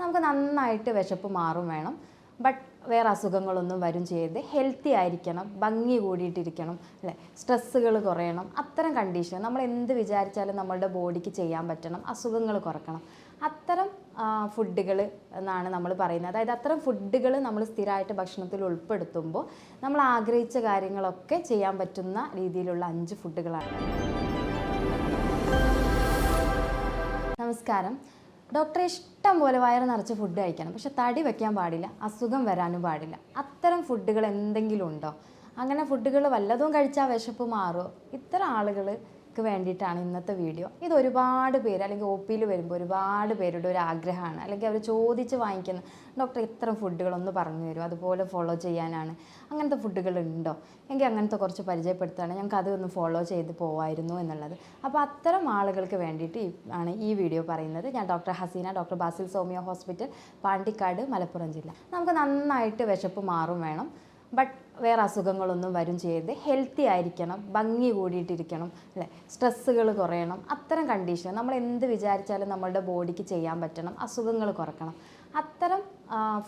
നമുക്ക് നന്നായിട്ട് വിശപ്പ് മാറും വേണം. ബട്ട് വേറെ അസുഖങ്ങളൊന്നും വരും ചെയ്യരുത്. ഹെൽത്തി ആയിരിക്കണം. ഭംഗി കൂടിയിട്ടിരിക്കണം. അല്ലേ? സ്ട്രെസ്സുകൾ കുറയണം. അത്തരം കണ്ടീഷൻ നമ്മൾ എന്ത് വിചാരിച്ചാലും നമ്മളുടെ ബോഡിക്ക് ചെയ്യാൻ പറ്റണം. അസുഖങ്ങൾ കുറക്കണം. അത്തരം ഫുഡുകൾ എന്നാണ് നമ്മൾ പറയുന്നത്. അതായത് അത്തരം ഫുഡുകൾ നമ്മൾ സ്ഥിരമായിട്ട് ഭക്ഷണത്തിൽ ഉൾപ്പെടുത്തുമ്പോൾ നമ്മൾ ആഗ്രഹിച്ച കാര്യങ്ങളൊക്കെ ചെയ്യാൻ പറ്റുന്ന രീതിയിലുള്ള അഞ്ച് ഫുഡുകളാണ് നമസ്കാരം. ഡോക്ടറെ ഇഷ്ടം പോലെ വയറ് നിറച്ച് ഫുഡ് കഴിക്കണം. പക്ഷെ തടി വെക്കാൻ പാടില്ല അസുഖം വരാനും പാടില്ല. അത്തരം ഫുഡുകൾ എന്തെങ്കിലും ഉണ്ടോ? അങ്ങനെ ഫുഡുകൾ വല്ലതും കഴിച്ചാൽ വിശപ്പ് മാറുമോ ഇത്തരം ആളുകൾക്ക് വേണ്ടിയിട്ടാണ് ഇന്നത്തെ വീഡിയോ. ഇത് ഒരുപാട് പേര് അല്ലെങ്കിൽ ഒ പിയിൽ വരുമ്പോൾ ഒരുപാട് പേരുടെ ഒരു ആഗ്രഹമാണ്. അല്ലെങ്കിൽ അവർ ചോദിച്ച് വാങ്ങിക്കുന്ന ഡോക്ടർ ഇത്ര ഫുഡുകളൊന്ന് പറഞ്ഞു തരും അതുപോലെ ഫോളോ ചെയ്യാനാണ്. അങ്ങനത്തെ ഫുഡുകൾ ഉണ്ടോ? എങ്കിൽ അങ്ങനത്തെ കുറച്ച് പരിചയപ്പെടുത്തുകയാണ്. ഞങ്ങൾക്ക് അതൊന്ന് ഫോളോ ചെയ്ത് പോവായിരുന്നു എന്നുള്ളത്. അപ്പോൾ അത്തരം ആളുകൾക്ക് വേണ്ടിയിട്ട് ആണ് ഈ വീഡിയോ പറയുന്നത്. ഞാൻ ഡോക്ടർ ഹസീന ഡോക്ടർ ബാസിൽ സോമിയോ ഹോസ്പിറ്റൽ പാണ്ടിക്കാട് മലപ്പുറം ജില്ല. നമുക്ക് നന്നായിട്ട് വിശപ്പ് മാറും വേണം. ബട്ട് വേറെ അസുഖങ്ങളൊന്നും വരും ചെയ്യരുത്. ഹെൽത്തി ആയിരിക്കണം ഭംഗി കൂടിയിട്ടിരിക്കണം അല്ലേ? സ്ട്രെസ്സുകൾ കുറയണം അത്തരം കണ്ടീഷൻ നമ്മൾ എന്ത് വിചാരിച്ചാലും നമ്മളുടെ ബോഡിക്ക് ചെയ്യാൻ പറ്റണം അസുഖങ്ങൾ കുറക്കണം. അത്തരം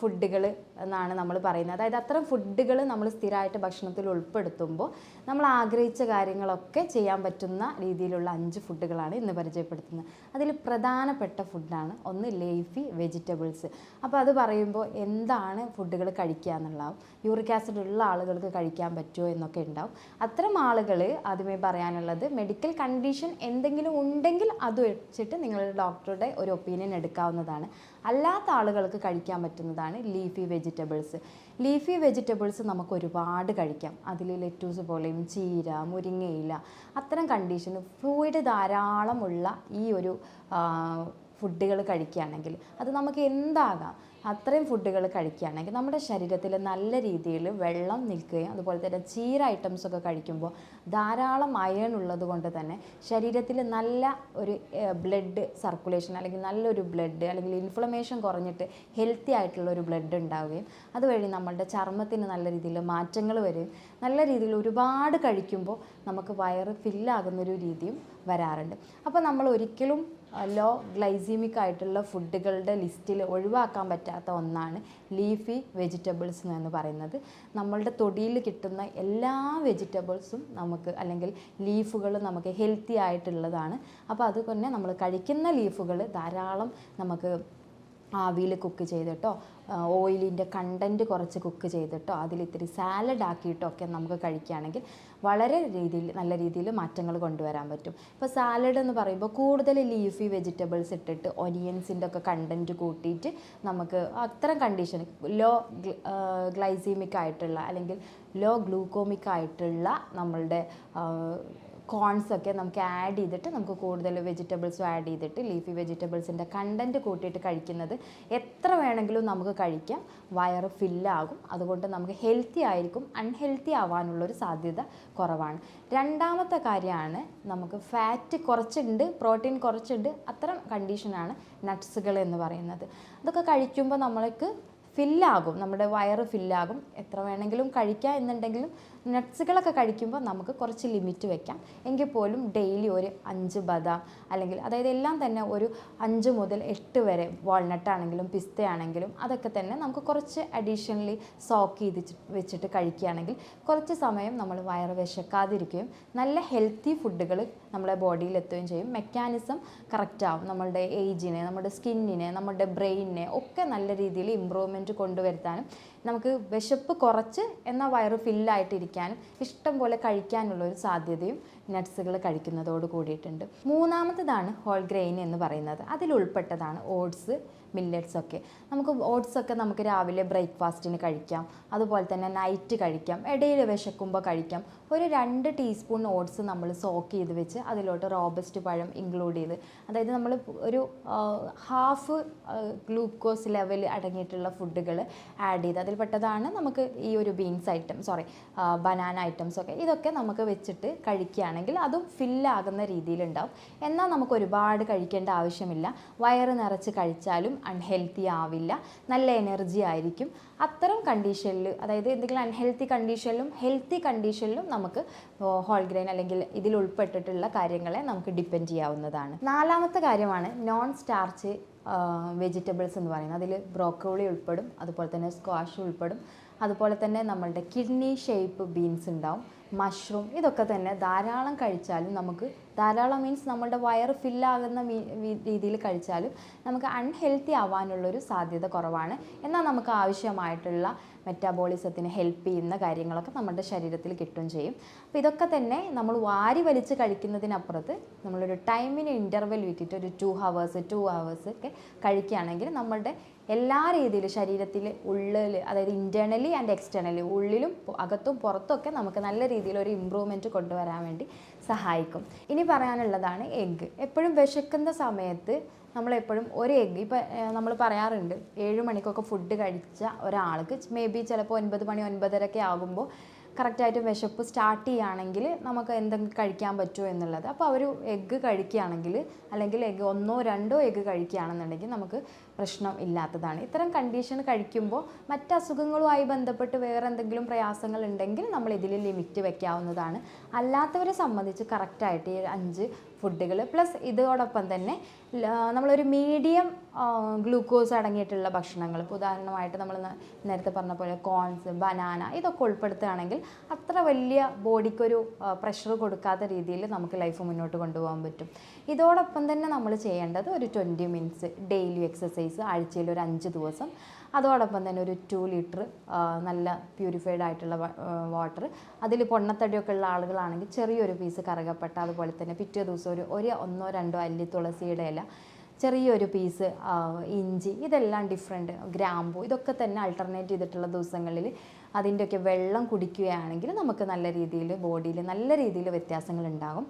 ഫുഡുകൾ എന്നാണ് നമ്മൾ പറയുന്നത്. അതായത് അത്തരം ഫുഡുകൾ നമ്മൾ സ്ഥിരമായിട്ട് ഭക്ഷണത്തിൽ ഉൾപ്പെടുത്തുമ്പോൾ നമ്മൾ ആഗ്രഹിച്ച കാര്യങ്ങളൊക്കെ ചെയ്യാൻ പറ്റുന്ന രീതിയിലുള്ള അഞ്ച് ഫുഡുകളാണ് ഇന്ന് പരിചയപ്പെടുത്തുന്നത്. അതിൽ പ്രധാനപ്പെട്ട ഫുഡാണ് ഒന്ന് ലേഫി വെജിറ്റബിൾസ്. അപ്പോൾ അത് പറയുമ്പോൾ എന്താണ് ഫുഡുകൾ കഴിക്കുക എന്നുള്ളതാവും. യൂറിക് ആസിഡ് ഉള്ള ആളുകൾക്ക് കഴിക്കാൻ പറ്റുമോ എന്നൊക്കെ ഉണ്ടാവും. അത്തരം ആളുകൾ ആദ്യമേ പറയാനുള്ളത് മെഡിക്കൽ കണ്ടീഷൻ എന്തെങ്കിലും ഉണ്ടെങ്കിൽ അത് വെച്ചിട്ട് നിങ്ങളുടെ ഡോക്ടറുടെ ഒരു ഒപ്പീനിയൻ എടുക്കാവുന്നതാണ്. അല്ലാത്ത ആളുകൾക്ക് കഴിക്കാൻ പറ്റുന്നതാണ് ലീഫി വെജിറ്റബിൾസ് ലീഫി വെജിറ്റബിൾസ് നമുക്ക് ഒരുപാട് കഴിക്കാം. അതിൽ ലെറ്റൂസ് പോലെയും ചീര മുരിങ്ങയില അത്തരം കണ്ടീഷന് ഫ്ലൂയിഡ് ധാരാളമുള്ള ഈ ഒരു ഫുഡുകൾ കഴിക്കുകയാണെങ്കിൽ അത് നമുക്ക് എന്താകാം? അത്രയും ഫുഡുകൾ കഴിക്കുകയാണെങ്കിൽ നമ്മുടെ ശരീരത്തിൽ നല്ല രീതിയിൽ വെള്ളം നിൽക്കുകയും അതുപോലെ തന്നെ ചീര ഐറ്റംസൊക്കെ കഴിക്കുമ്പോൾ ധാരാളം അയൺ ഉള്ളത് കൊണ്ട് തന്നെ ശരീരത്തിൽ നല്ല ഒരു ബ്ലഡ് സർക്കുലേഷൻ അല്ലെങ്കിൽ നല്ലൊരു ബ്ലഡ് അല്ലെങ്കിൽ ഇൻഫ്ലമേഷൻ കുറഞ്ഞിട്ട് ഹെൽത്തി ആയിട്ടുള്ള ഒരു ബ്ലഡ് ഉണ്ടാവുകയും അതുവഴി നമ്മളുടെ ചർമ്മത്തിന് നല്ല രീതിയിൽ മാറ്റങ്ങൾ വരും. നല്ല രീതിയിൽ ഒരുപാട് കഴിക്കുമ്പോൾ നമുക്ക് വയറ് ഫില്ലാകുന്നൊരു രീതിയും വരാറുണ്ട്. അപ്പോൾ നമ്മൾ ഒരിക്കലും ലോ ഗ്ലൈസീമിക് ആയിട്ടുള്ള ഫുഡുകളുടെ ലിസ്റ്റിൽ ഒഴിവാക്കാൻ പറ്റാത്ത ഒന്നാണ് ലീഫി വെജിറ്റബിൾസ് എന്ന് പറയുന്നത്. നമ്മളുടെ തൊടിയിൽ കിട്ടുന്ന എല്ലാ വെജിറ്റബിൾസും നമുക്ക് അല്ലെങ്കിൽ ലീഫുകൾ നമുക്ക് ഹെൽത്തി ആയിട്ടുള്ളതാണ്. അപ്പോൾ അതുകൊണ്ട് നമ്മൾ കഴിക്കുന്ന ലീഫുകൾ ധാരാളം നമുക്ക് ആവിയിൽ കുക്ക് ചെയ്തിട്ടോ ഓയിലിന്റെ കണ്ടന്റ് കുറച്ച് കുക്ക് ചെയ്തിട്ടോ അതിലിത്തിരി സാലഡ് ആക്കിയിട്ടോ ഒക്കെ നമുക്ക് കഴിക്കുകയാണെങ്കിൽ വളരെ രീതിയിൽ നല്ല രീതിയിൽ മാറ്റങ്ങൾ കൊണ്ടുവരാൻ പറ്റും. ഇപ്പോൾ സാലഡ് എന്ന് പറയുമ്പോൾ കൂടുതൽ ലീഫി വെജിറ്റബിൾസ് ഇട്ടിട്ട് ഒനിയൻസിന്റെ ഒക്കെ കണ്ടന്റ് കൂട്ടിയിട്ട് നമുക്ക് അത്തരം കണ്ടീഷൻ ലോ ഗ്ലൈസീമിക് ആയിട്ടുള്ള അല്ലെങ്കിൽ ലോ ഗ്ലൂക്കോമിക് ആയിട്ടുള്ള നമ്മളുടെ കോൺസ് ഒക്കെ നമുക്ക് ആഡ് ചെയ്തിട്ട് നമുക്ക് കൂടുതൽ വെജിറ്റബിൾസും ആഡ് ചെയ്തിട്ട് ലീഫി വെജിറ്റബിൾസിന്റെ കണ്ടന്റ് കൂട്ടിയിട്ട് കഴിക്കുന്നത് എത്ര വേണമെങ്കിലും നമുക്ക് കഴിക്കാം. വയറ് ഫില്ലാകും അതുകൊണ്ട് നമുക്ക് ഹെൽത്തി ആയിരിക്കും. അൺഹെൽത്തി ആവാനുള്ളൊരു സാധ്യത കുറവാണ്. രണ്ടാമത്തെ കാര്യമാണ് നമുക്ക് ഫാറ്റ് കുറച്ചുണ്ട് പ്രോട്ടീൻ കുറച്ചുണ്ട്. അത്തരം കണ്ടീഷനാണ് നട്ട്സുകൾ എന്ന് പറയുന്നത്. അതൊക്കെ കഴിക്കുമ്പോൾ നമ്മൾക്ക് ഫില്ലാകും നമ്മുടെ വയറ് ഫില്ലാകും എത്ര വേണമെങ്കിലും കഴിക്കാം എന്നുണ്ടെങ്കിലും നട്ട്സുകളൊക്കെ കഴിക്കുമ്പോൾ നമുക്ക് കുറച്ച് ലിമിറ്റ് വെക്കാം. എങ്കിൽ പോലും ഡെയിലി ഒരു അഞ്ച് ബദാം അല്ലെങ്കിൽ അതായത് എല്ലാം തന്നെ ഒരു അഞ്ച് മുതൽ എട്ട് വരെ വാൾനട്ട് ആണെങ്കിലും പിസ്ത ആണെങ്കിലും അതൊക്കെ തന്നെ നമുക്ക് കുറച്ച് അഡീഷണലി സോക്ക് ചെയ്ത് വെച്ചിട്ട് കഴിക്കുകയാണെങ്കിൽ കുറച്ച് സമയം നമ്മൾ വയറ് വിശക്കാതിരിക്കുകയും നല്ല ഹെൽത്തി ഫുഡുകൾ നമ്മുടെ ബോഡിയിൽ എത്തുകയും ചെയ്യും. മെക്കാനിസം കറക്റ്റാവും നമ്മളുടെ ഏജിനെ നമ്മുടെ സ്കിന്നിനെ നമ്മുടെ ബ്രെയിനിനെ ഒക്കെ നല്ല രീതിയിൽ ഇമ്പ്രൂവ്മെന്റ് കൊണ്ടുവരുത്താനും നമുക്ക് വിശപ്പ് കുറച്ച് എന്നാൽ വയറ് ഫില്ലായിട്ടിരിക്കാനും ഇഷ്ടം പോലെ കഴിക്കാനുള്ള ഒരു സാധ്യതയും നട്ട്സുകൾ കഴിക്കുന്നതോട് കൂടിയിട്ടുണ്ട്. മൂന്നാമത്തതാണ് ഹോൾ ഗ്രെയിൻ എന്ന് പറയുന്നത്. അതിലുൾപ്പെട്ടതാണ് ഓട്സ് മില്ലറ്റ്സ് ഒക്കെ. നമുക്ക് ഓട്സ് ഒക്കെ നമുക്ക് രാവിലെ ബ്രേക്ക്ഫാസ്റ്റിന് കഴിക്കാം. അതുപോലെ തന്നെ നൈറ്റ് കഴിക്കാം. ഇടയിൽ വിശക്കുമ്പോൾ കഴിക്കാം. ഒരു രണ്ട് ടീസ്പൂൺ ഓട്സ് നമ്മൾ സോക്ക് ചെയ്ത് വെച്ച് അതിലോട്ട് റോബസ്റ്റ് പഴം ഇൻക്ലൂഡ് ചെയ്ത് അതായത് നമ്മൾ ഒരു ഹാഫ് ഗ്ലൂക്കോസ് ലെവൽ അടങ്ങിയിട്ടുള്ള ഫുഡുകൾ ആഡ് ചെയ്ത് അതിൽ പെട്ടതാണ് നമുക്ക് ഈ ഒരു beans item sorry banana items ഒക്കെ. ഇതൊക്കെ നമുക്ക് വെച്ചിട്ട് കഴിക്കുകയാണെങ്കിൽ അതും ഫില്ലാകുന്ന രീതിയിലുണ്ടാവും. എന്നാൽ നമുക്ക് ഒരുപാട് കഴിക്കേണ്ട ആവശ്യമില്ല. വയറ് നിറച്ച് കഴിച്ചാലും അൺഹെൽത്തി ആവില്ല. നല്ല എനർജി ആയിരിക്കും. അത്തരം കണ്ടീഷനിൽ അതായത് എന്തെങ്കിലും അൺഹെൽത്തി കണ്ടീഷനിലും ഹെൽത്തി കണ്ടീഷനിലും നമുക്ക് ഹോൾ ഗ്രെയിൻ അല്ലെങ്കിൽ ഇതിൽ ഉൾപ്പെട്ടിട്ടുള്ള കാര്യങ്ങളെ നമുക്ക് ഡിപ്പെൻഡ് ചെയ്യാവുന്നതാണ്. നാലാമത്തെ കാര്യമാണ് നോൺ സ്റ്റാർച്ച് വെജിറ്റബിൾസ് എന്ന് പറയുന്നത്. അതിൽ ബ്രോക്കോളി ഉൾപ്പെടും അതുപോലെ തന്നെ സ്ക്വാഷ് ഉൾപ്പെടും. അതുപോലെ തന്നെ നമ്മളുടെ കിഡ്നി ഷേപ്പ് ബീൻസ് ഉണ്ടാവും. മഷ്റൂം ഇതൊക്കെ തന്നെ ധാരാളം കഴിച്ചാലും നമുക്ക് ധാരാളം മീൻസ് നമ്മളുടെ വയറ് ഫില്ലാകുന്ന രീതിയിൽ കഴിച്ചാലും നമുക്ക് അൺഹെൽത്തി ആവാനുള്ളൊരു സാധ്യത കുറവാണ്. എന്നാൽ നമുക്ക് ആവശ്യമായിട്ടുള്ള മെറ്റാബോളിസത്തിന് ഹെൽപ്പ് ചെയ്യുന്ന കാര്യങ്ങളൊക്കെ നമ്മുടെ ശരീരത്തിൽ കിട്ടുകയും ചെയ്യും. അപ്പോൾ ഇതൊക്കെ തന്നെ നമ്മൾ വാരി വലിച്ച് കഴിക്കുന്നതിനപ്പുറത്ത് നമ്മളൊരു ടൈമിന് ഇന്റർവെൽ വിറ്റിട്ട് ഒരു ടു ഹവേഴ്സ് ടു ഹവേഴ്സ് ഒക്കെ കഴിക്കുകയാണെങ്കിൽ നമ്മളുടെ എല്ലാ രീതിയിലും ശരീരത്തിൽ ഉള്ളിൽ അതായത് ഇന്റേർണലി ആൻഡ് എക്സ്റ്റേണലി ഉള്ളിലും അകത്തും പുറത്തൊക്കെ നമുക്ക് നല്ല രീതിയിൽ ഒരു ഇമ്പ്രൂവ്മെന്റ് കൊണ്ടുവരാൻ വേണ്ടി സഹായിക്കും. ഇനി പറയാനുള്ളതാണ് എഗ്ഗ് എപ്പോഴും വിശക്കുന്ന സമയത്ത് നമ്മളെപ്പോഴും ഒരു എഗ്ഗ് ഇപ്പം നമ്മൾ പറയാറുണ്ട് ഏഴ് മണിക്കൊക്കെ ഫുഡ് കഴിച്ച ഒരാൾക്ക് മേ ബി ചിലപ്പോൾ ഒൻപത് മണി ഒൻപതരൊക്കെ ആകുമ്പോൾ കറക്റ്റായിട്ട് വിശപ്പ് സ്റ്റാർട്ട് ചെയ്യുകയാണെങ്കിൽ നമുക്ക് എന്തെങ്കിലും കഴിക്കാൻ പറ്റുമോ എന്നുള്ളത്. അപ്പോൾ അവർ എഗ്ഗ് കഴിക്കുകയാണെങ്കിൽ അല്ലെങ്കിൽ എഗ്ഗ് ഒന്നോ രണ്ടോ എഗ്ഗ് കഴിക്കുകയാണെന്നുണ്ടെങ്കിൽ നമുക്ക് പ്രശ്നം ഇല്ലാത്തതാണ്. ഇത്തരം കണ്ടീഷൻ കഴിക്കുമ്പോൾ മറ്റ് അസുഖങ്ങളുമായി ബന്ധപ്പെട്ട് വേറെ എന്തെങ്കിലും പ്രയാസങ്ങൾ ഉണ്ടെങ്കിൽ നമ്മൾ ഇതിൽ ലിമിറ്റ് വെക്കാവുന്നതാണ്. അല്ലാത്തവരെ സംബന്ധിച്ച് കറക്റ്റായിട്ട് ഈ അഞ്ച് ഫുഡുകൾ പ്ലസ് ഇതോടൊപ്പം തന്നെ നമ്മളൊരു മീഡിയം ഗ്ലൂക്കോസ് അടങ്ങിയിട്ടുള്ള ഭക്ഷണങ്ങൾ. ഇപ്പോൾ ഉദാഹരണമായിട്ട് നമ്മൾ നേരത്തെ പറഞ്ഞ പോലെ കോൺസ് ബനാന ഇതൊക്കെ ഉൾപ്പെടുത്തുകയാണെങ്കിൽ അത്ര വലിയ ബോഡിക്കൊരു പ്രഷർ കൊടുക്കാത്ത രീതിയിൽ നമുക്ക് ലൈഫ് മുന്നോട്ട് കൊണ്ടുപോകാൻ പറ്റും. ഇതോടൊപ്പം തന്നെ നമ്മൾ ചെയ്യേണ്ടത് ഒരു ട്വന്റി മിനിറ്റ്സ് ഡെയിലി എക്സസൈസ് ആഴ്ചയിൽ ഒരു അഞ്ച് ദിവസം. അതോടൊപ്പം തന്നെ ഒരു ടു ലിറ്റർ നല്ല പ്യൂരിഫൈഡ് ആയിട്ടുള്ള വാട്ടർ അതിൽ പൊണ്ണത്തടിയൊക്കെ ഉള്ള ആളുകളാണെങ്കിൽ ചെറിയൊരു പീസ് കറുകപ്പട്ട അതുപോലെ തന്നെ പിറ്റേ ദിവസം ഒരു ഒരു ഒന്നോ രണ്ടോ അല്ലി തുളസിയുടെ ഇല ചെറിയൊരു പീസ് ഇഞ്ചി ഇതെല്ലാം ഡിഫറെന്റ് ഗ്രാമ്പു ഇതൊക്കെ തന്നെ അൾട്ടർനേറ്റ് ചെയ്തിട്ടുള്ള ദിവസങ്ങളിൽ അതിന്റെയൊക്കെ വെള്ളം കുടിക്കുകയാണെങ്കിൽ നമുക്ക് നല്ല രീതിയിൽ ബോഡിയിൽ നല്ല രീതിയിൽ വ്യത്യാസങ്ങൾ ഉണ്ടാകും.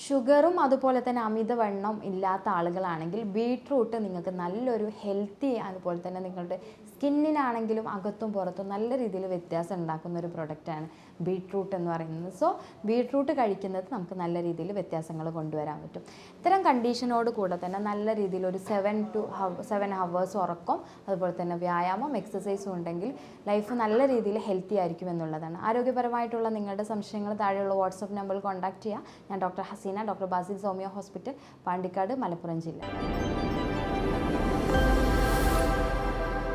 ഷുഗറും അതുപോലെ തന്നെ അമിതവണ്ണം ഇല്ലാത്ത ആളുകളാണെങ്കിൽ ബീട്രൂട്ട് നിങ്ങൾക്ക് നല്ലൊരു ഹെൽത്തി അതുപോലെ തന്നെ നിങ്ങളുടെ സ്കിന്നിനാണെങ്കിലും അകത്തും പുറത്തും നല്ല രീതിയിൽ വ്യത്യാസം ഉണ്ടാക്കുന്ന ഒരു പ്രൊഡക്റ്റാണ് ബീട്രൂട്ട് എന്ന് പറയുന്നത്. സോ ബീട്രൂട്ട് കഴിക്കുന്നത് നമുക്ക് നല്ല രീതിയിൽ വ്യത്യാസങ്ങൾ കൊണ്ടുവരാൻ പറ്റും. ഇത്തരം കണ്ടീഷനോട് കൂടെ തന്നെ നല്ല രീതിയിൽ ഒരു സെവൻ ടു സെവൻ ഹവേഴ്സ് ഉറക്കം അതുപോലെ തന്നെ വ്യായാമം എക്സസൈസും ഉണ്ടെങ്കിൽ ലൈഫ് നല്ല രീതിയിൽ ഹെൽത്തി ആയിരിക്കും എന്നുള്ളതാണ്. ആരോഗ്യപരമായിട്ടുള്ള നിങ്ങളുടെ സംശയങ്ങൾ താഴെയുള്ള വാട്സപ്പ് നമ്പറിൽ കോൺടാക്ട് ചെയ്യുക ഞാൻ ഡോക്ടർ ഹസീന ഡോക്ടർ ബാസിൽ സോമിയ ഹോസ്പിറ്റൽ പാണ്ടിക്കാട് മലപ്പുറം ജില്ല.